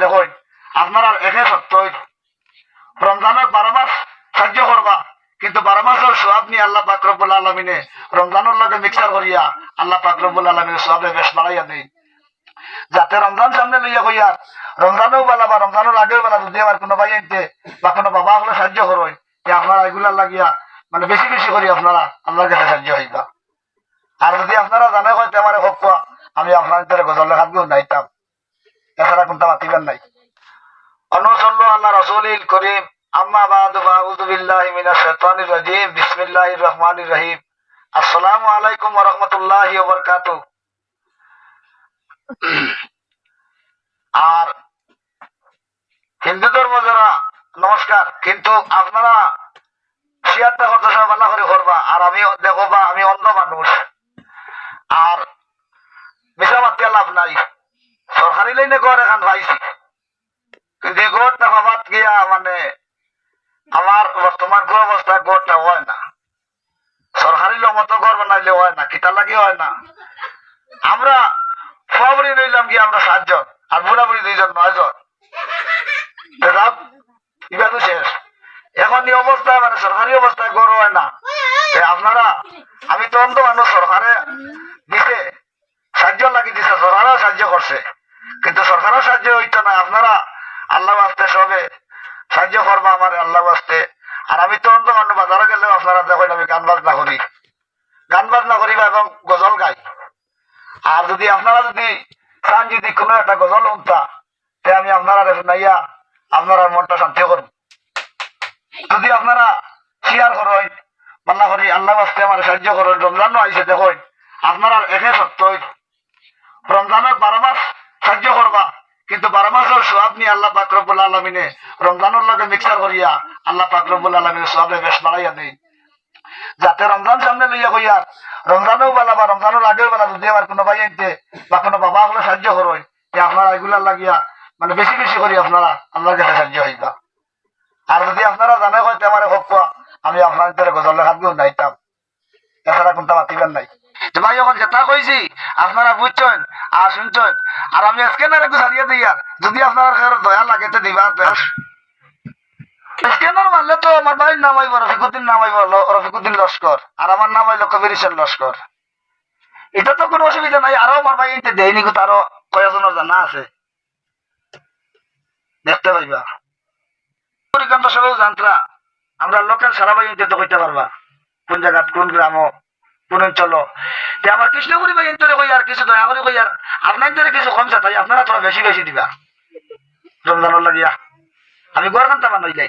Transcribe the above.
দেখুন আপনারা একে সত্য রমজানের বারো মাস সাহায্য করবা, কিন্তু বারো মাসের সোয়াব নিয়ে আল্লাহ পাকরবুল আলমিনে রমজানের লগে মিক্সার করিয়া আল্লাহ পাকরবুল আলমিনে সোয়াবে বেশ বাড়াইয়া দেয় যাতে রমজান সামনে লইয়া কইয়া রমজানেও বেলা বা রমজানের আগেও বেলা যদি আমার কোনো ভাই আনতে বা কোনো বাবা হলে সাহায্য করোই আপনারা এগুলার লাগিয়া মানে বেশি বেশি করি আপনারা আপনার কাছে সাহায্য হইবা। আর যদি আপনারা জানে হয়তো আমার হোক আমি আপনার গজল লেখাত নাইতাম। এছাড়া নাই। আল্লাহ রসুলিল করিম, আম্মা বাদু বিল্লাহি মিনাশ শাইতানির রাজিম, বিসমিল্লাহির রহমানির রহিম। আসসালামু আলাইকুম ওয়া রাহমাতুল্লাহি ওয়া আর হিন্দু ধর্ম যারা, নমস্কার, কিন্তু আপনারা সব আল্লাহ করে করবা আর আমি দেখো বা আমি অন্ধ মানুষ আর মিশা মাতিয়া লাভ নাই সরকারি লাইনে ঘর এখন পাইছি। কিন্তু এই ঘরটা ভাবাত গিয়া মানে আমার বর্তমান কোন অবস্থা ঘরটা হয় না। সরকারি মতো ঘর বানাইলে হয় না কিতা লাগে হয় না। আমরা ফুয়াবুড়ি রইলাম কি আমরা সাতজন, আর বুড়াবুড়ি দুইজন, নয়জন। ইবা তো শেষ। এখন এই অবস্থায় মানে সরকারি অবস্থায় গড় হয় না। আপনারা, আমি তো অন্ধ মানুষ, সরকারে দিছে, সাহায্য লাগি দিছে, সরকারও সাহায্য করছে। কিন্তু সরকারও সাহায্য হইতো না। আপনারা আল্লাহ বাস্তে সবে সাহায্য করবা আমার আল্লাহ বাস্তে। আর আমি তো অন্ধ মানুষ বাজারে গেলেও আপনারা দেখেন আমি গান বাজনা করি। গান বাজনা করিবা এবং গজল গাই। আর যদি আপনারা যদি চান যদি কোনো একটা গজল উনতা তে আমি আপনারা শুনাইয়া আপনারা মনটা শান্তি করব যদি আপনারা শেয়ার করেন মাল্লা করি আল্লাহ বাস্তে আমার সাহায্য করেন। রমজানও আইসে দেখুন। আপনারা একে সত্য রমজানের বারো মাস সাহায্য করবা। কিন্তু বারো মাসের সোয়াব নিয়ে আল্লাহ পাকরবুল আলমিনে রমজানের লগে মিক্সার করিয়া আল্লাহ পাকরবুল আলমিনে সোয়াবে বেশ বাড়াইয়া দেয় যাতে রমজান সামনে লইয়া কইয়া রমজানেও বেলা বা রমজানের আগেও বেলা যদি আমার কোনো ভাই আনতে বা কোনো বাবা হলে সাহায্য করোই আপনারা এগুলার লাগিয়া মানে বেশি বেশি করি আপনারা আপনার কাছে সাহায্য হইবা। আর যদি আপনারা জানে হয়তো আমার হোক আমি আপনার গজল লেখাত গিয়েও নাইতাম। এছাড়া কোনটা মাতিবেন নাই। ভাই যখন যেটা কইছি আপনারা বুঝছেন? আর শুনছেন? আর আমি স্ক্যানার একটু ছাড়িয়ে দিই আর। যদি আপনার দয়া লাগে, তো দিবা স্ক্যানার মারলে তো আমার বাড়ির নাম আইব রফিকুদ্দিন নাম আইব রফিকুদ্দিন লস্কর। আর আমার নাম আইল কবির লস্কর। এটা তো কোনো অসুবিধা নাই, আরও আমার ভাই এতে দেয়নি কিন্তু আরও কয়েকজনের জানা আছে। দেখতে পাইবা। পরিকান্ত সবাই জানতরা, আমরা লোকাল সারা ভাই তো কইতে পারবা। কোন জায়গাত কোন গ্রাম কোন চলো। তে আমার কৃষ্ণপুরি ভাই এতে কই আর কিছু দয়া করে কই আর? আপনার ধরে কিছু কম তাই আপনারা তোরা বেশি বেশি দিবা। রমজানের লাগিয়া। আমি গড় কান্তা বানাই যাই